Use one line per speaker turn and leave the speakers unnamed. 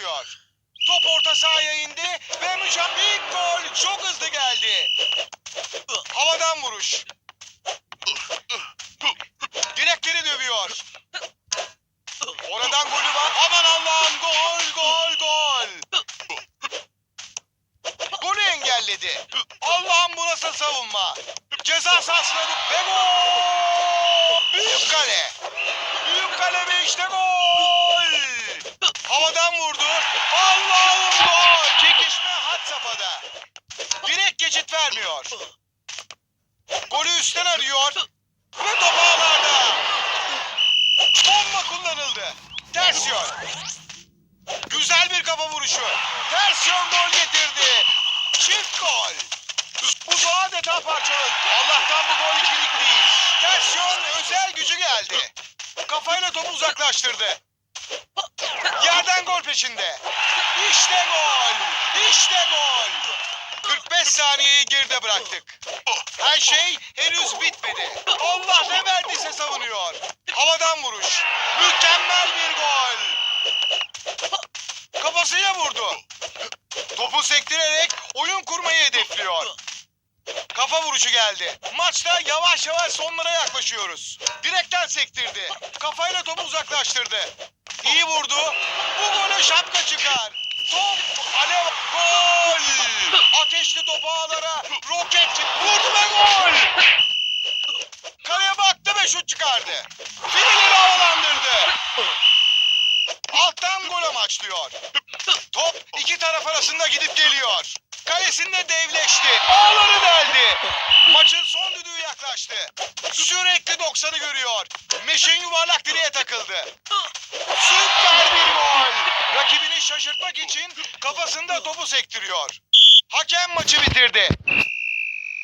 çıkıyor. Top orta sahaya indi ve mükemmel gol çok hızlı geldi. Havadan vuruş. Direkleri dövüyor. Oradan golü var. Aman Allah'ım gol gol gol. Golü engelledi. Allah'ım bu nasıl savunma. Ceza sahasına ve gol. Büyük kale. Büyük kale ve işte gol. Havadan vurdu. Allah'ım gol. Çekişme had safhada. Direkt geçit vermiyor. Golü üstten arıyor. Ve top ağlarda. Bomba kullanıldı. Ters. Güzel bir kafa vuruşu. Ters gol getirdi. Çift gol. Bu adeta parçaladı. Allah'tan bu gol ikilik değil. Ters özel gücü geldi. Kafayla topu uzaklaştırdı. Yerden gol peşinde. İşte gol. İşte gol. 45 saniyeyi geride bıraktık. Her şey henüz bitmedi. Allah ne verdiyse savunuyor. Havadan vuruş. Mükemmel bir gol. Kafasıyla vurdu. Topu sektirerek oyun kurmayı hedefliyor. Kafa vuruşu geldi. Maçta yavaş yavaş sonlara yaklaşıyoruz. Direkten sektirdi. Kafayla topu uzaklaştırdı. İyi vurdu. Bu gole şapka çıkar. Top alev gol. Ateşli topu ağlara roket vurdu ve gol. Kaleye baktı ve şut çıkardı. Fileleri havalandırdı. Alttan gol amaçlıyor. Top iki taraf arasında gidip geliyor. Kalesinde devleşti. Ağları deldi. Maçın son düdüğü yaklaştı. Sürekli 90'ı görüyor. Meşin yuvarlak direğe takıldı. Süper bir gol. Rakibini şaşırtmak için kafasında topu sektiriyor. Hakem maçı bitirdi.